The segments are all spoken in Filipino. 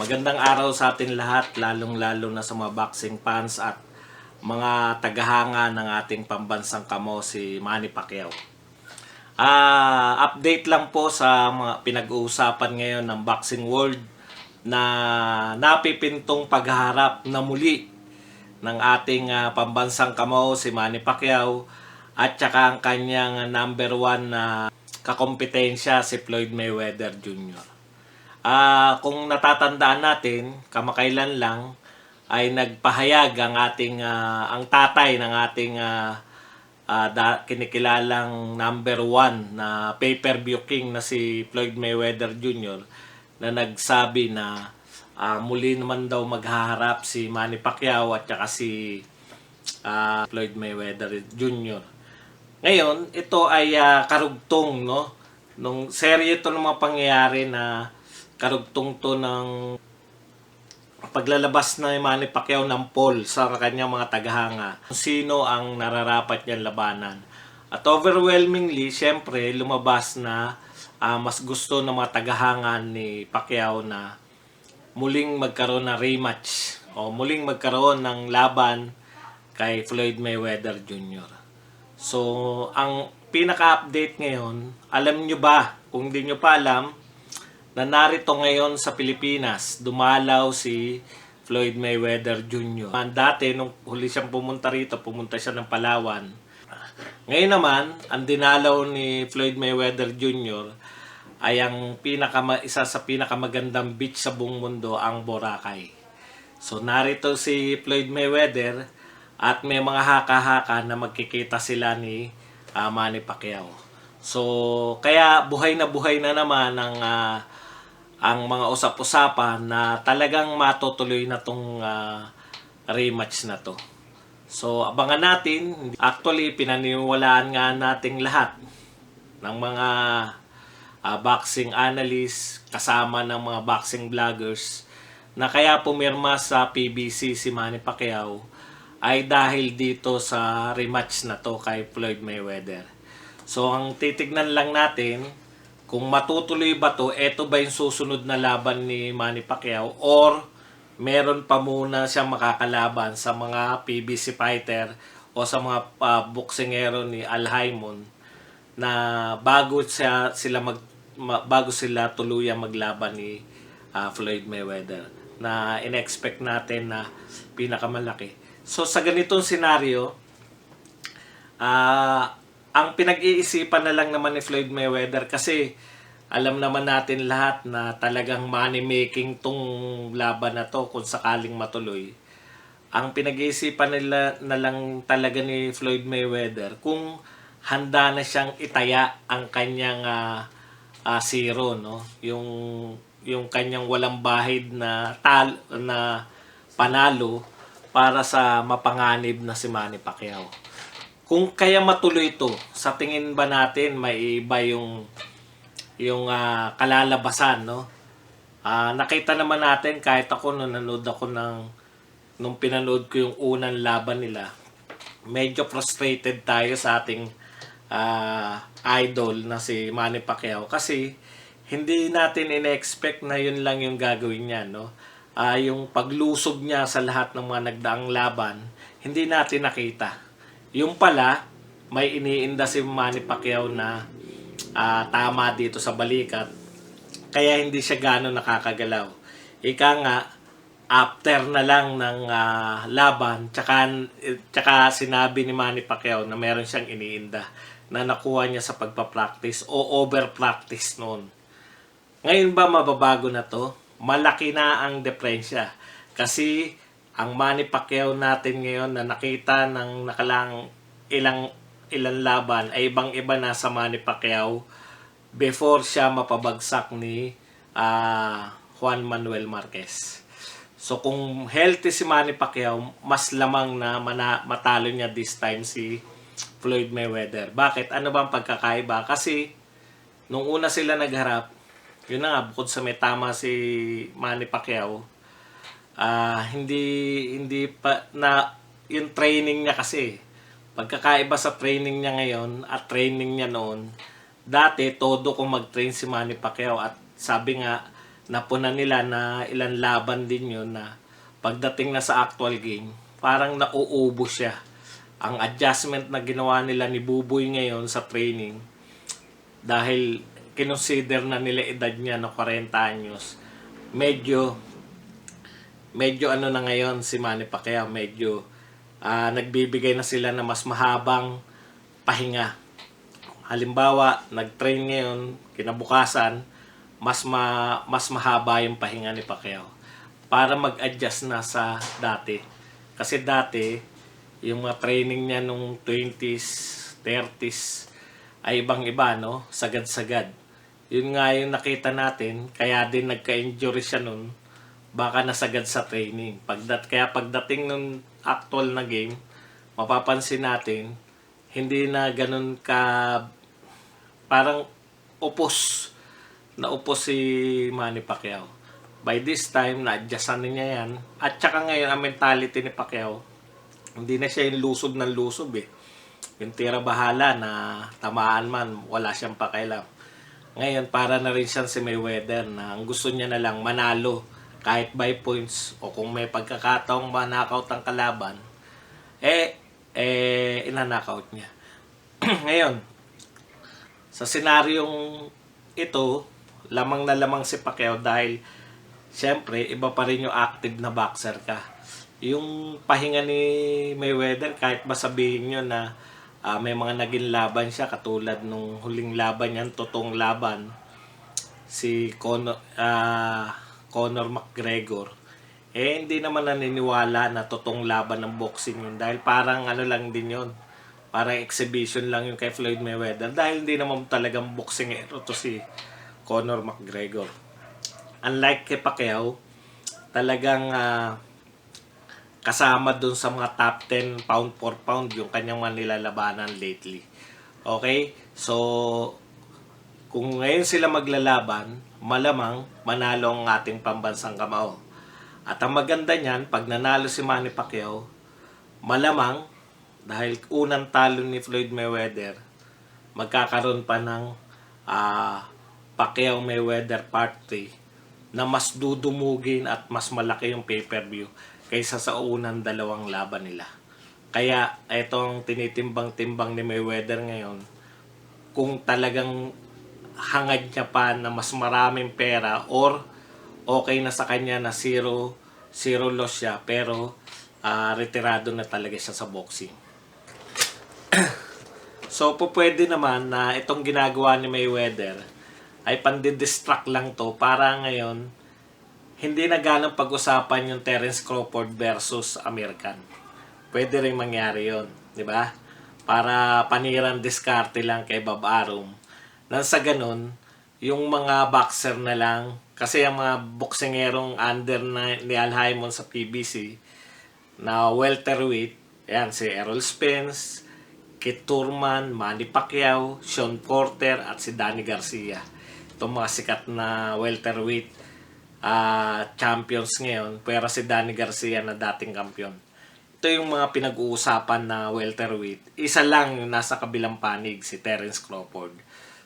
Magandang araw sa atin lahat, lalong-lalo na sa mga boxing fans at mga tagahanga ng ating pambansang kamo si Manny Pacquiao. Ah, update lang po sa mga pinag-uusapan ngayon ng boxing world na napipintong pagharap na muli ng ating ah, pambansang kamo si Manny Pacquiao at saka ang kanyang number one na kakompetensya si Floyd Mayweather Jr. Ah, kung natatandaan natin, kamakailan lang ay nagpahayag ang ating ah, ang tatay ng ating ah, ah, da, kinikilalang number one na pay-per-view king na si Floyd Mayweather Jr. na nagsabi na ah, muli naman daw maghaharap si Manny Pacquiao at saka si ah, Floyd Mayweather Jr. Ngayon, ito ay ah, karugtong, no? Nung serye ito ng mga pangyayari na karugtong to ng paglalabas na Manny Pacquiao ng poll sa kanyang mga tagahanga. Sino ang nararapat niyang labanan. At overwhelmingly, syempre, lumabas na ah, mas gusto ng mga tagahanga ni Pacquiao na muling magkaroon ng rematch o muling magkaroon ng laban kay Floyd Mayweather Jr. So, ang pinaka-update ngayon, alam nyo ba, kung hindi nyo pa alam, na narito ngayon sa Pilipinas, dumalaw si Floyd Mayweather Jr. Dati, nung huli siyang pumunta rito, pumunta siya ng Palawan. Ngayon naman, ang dinalaw ni Floyd Mayweather Jr. ay ang pinaka isa sa pinakamagandang beach sa buong mundo, ang Boracay. So narito si Floyd Mayweather at may mga haka-haka na magkikita sila ni ah, Manny Pacquiao. So kaya buhay na buhay na naman ang ah, ang mga usap-usapan na talagang matutuloy na tong ah, rematch na to. So abangan natin. Actually pinaniwalaan nga nating lahat ng mga ah, boxing analyst kasama ng mga boxing vloggers na kaya pumirma sa PBC si Manny Pacquiao ay dahil dito sa rematch na to kay Floyd Mayweather. So ang titignan lang natin kung matutuloy ba to, eto ba yung susunod na laban ni Manny Pacquiao or meron pa muna siyang makakalaban sa mga PBC fighter o sa mga uh, boksingero ni Al Haymon na bago siya sila mag ma- bago sila tuluyang maglaban ni ah, Floyd Mayweather na inexpect natin na pinakamalaki. So sa ganitong senaryo, ah ang pinag-iisipan na lang naman ni Floyd Mayweather kasi alam naman natin lahat na talagang money making tong laban na to kung sakaling matuloy. Ang pinag-iisipan nila na lang talaga ni Floyd Mayweather kung handa na siyang itaya ang kanyang ah, ah, zero no yung yung kanyang walang bahid na tal na panalo para sa mapanganib na si Manny Pacquiao. Kung kaya matuloy ito, sa tingin ba natin may iba yung yung ah, kalalabasan, no? Ah, nakita naman natin kahit ako nung nanood ako ng nung pinanood ko yung unang laban nila, medyo frustrated tayo sa ating ah, idol na si Manny Pacquiao kasi hindi natin in-expect na yun lang yung gagawin niya, no? Ah, yung paglusob niya sa lahat ng mga nagdaang laban, hindi natin nakita. Yung pala, may iniinda si Manny Pacquiao na ah, tama dito sa balikat. Kaya hindi siya gano'n nakakagalaw. Ika nga, after na lang ng ah, laban, tsaka, tsaka sinabi ni Manny Pacquiao na meron siyang iniinda na nakuha niya sa pagpa-practice o over-practice noon. Ngayon ba mababago na to? Malaki na ang diferensya. Kasi ang Manny Pacquiao natin ngayon na nakita ng nakalang ilang ilang laban ay ibang-iba na sa Manny Pacquiao before siya mapabagsak ni ah, Juan Manuel Marquez. So kung healthy si Manny Pacquiao, mas lamang na mana, matalo niya this time si Floyd Mayweather. Bakit? Ano ba ang pagkakaiba? Kasi nung una sila nagharap, yun na nga, bukod sa may tama si Manny Pacquiao, ah hindi hindi pa na yung training niya kasi pagkakaiba sa training niya ngayon at training niya noon dati todo kung mag-train si Manny Pacquiao at sabi nga napuna nila na ilan laban din yun na pagdating na sa actual game, parang nauubo siya. Ang adjustment na ginawa nila ni Buboy ngayon sa training, dahil kinonsider na nila edad niya na 40 anyos, medyo medyo ano na ngayon si Manny Pacquiao, medyo ah, nagbibigay na sila na mas mahabang pahinga. Halimbawa, nag-train ngayon, kinabukasan, mas ma, mas mahaba yung pahinga ni Pacquiao para mag-adjust na sa dati. Kasi dati, yung mga training niya nung 20s, 30s, ay ibang-iba, no? Sagad-sagad. Yun nga yung nakita natin, kaya din nagka-injury siya nun, baka nasagad sa training. Pagdat, kaya pagdating nung actual na game, mapapansin natin, hindi na ganun ka, parang upos, na upos si Manny Pacquiao. By this time, na-adjustan niya yan. At saka ngayon, ang mentality ni Pacquiao, hindi na siya yung lusob ng lusob eh. Yung tira bahala na tamaan man, wala siyang pakailam. Ngayon, para na rin siyang si Mayweather na ang gusto niya na lang manalo kahit by points o kung may pagkakataong manakaut ang kalaban, eh, eh, inanakaut niya. Ngayon, sa senaryong ito, lamang na lamang si Pacquiao dahil siyempre, iba pa rin yung active na boxer ka. Yung pahinga ni Mayweather, kahit ba sabihin nyo na ah, may mga naging laban siya, katulad nung huling laban niyan, totoong laban, si Conor, ah, Conor McGregor, eh hindi naman naniniwala na totoong laban ng boxing yun dahil parang ano lang din yun. Parang exhibition lang yung kay Floyd Mayweather dahil hindi naman talagang boxingero to si Conor McGregor. Unlike kay Pacquiao, talagang ah, kasama dun sa mga top 10 pound for pound yung kanyang mga nilalabanan lately. Okay? So, kung ngayon sila maglalaban, malamang manalo ang ating pambansang kamao. At ang maganda niyan, pag nanalo si Manny Pacquiao, malamang, dahil unang talo ni Floyd Mayweather, magkakaroon pa ng ah, Pacquiao Mayweather Part 3 na mas dudumugin at mas malaki yung pay-per-view kaysa sa unang dalawang laban nila. Kaya itong tinitimbang-timbang ni Mayweather ngayon, kung talagang hangad niya pa na mas maraming pera or okay na sa kanya na zero, zero loss siya pero ah, retirado na talaga siya sa boxing. so, po pwede naman na itong ginagawa ni Mayweather ay pandidistract lang to para ngayon hindi na ganang pag-usapan yung Terence Crawford versus American. Pwede rin mangyari yon, di ba? Para panirang diskarte lang kay Bob Arum. Nang sa ganun, yung mga boxer na lang, kasi ang mga boksingerong under na ni Al Haymon sa PBC, na welterweight, yan si Errol Spence, Kit Turman, Manny Pacquiao, Sean Porter, at si Danny Garcia. Itong mga sikat na welterweight ah, champions ngayon, pero si Danny Garcia na dating kampiyon. Ito yung mga pinag-uusapan na welterweight. Isa lang yung nasa kabilang panig, si Terence Crawford.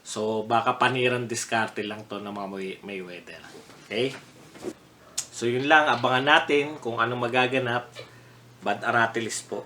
So, baka panirang diskarte lang to ng mga May- Mayweather. Okay? So, yun lang. Abangan natin kung anong magaganap. Bad Aratilis po.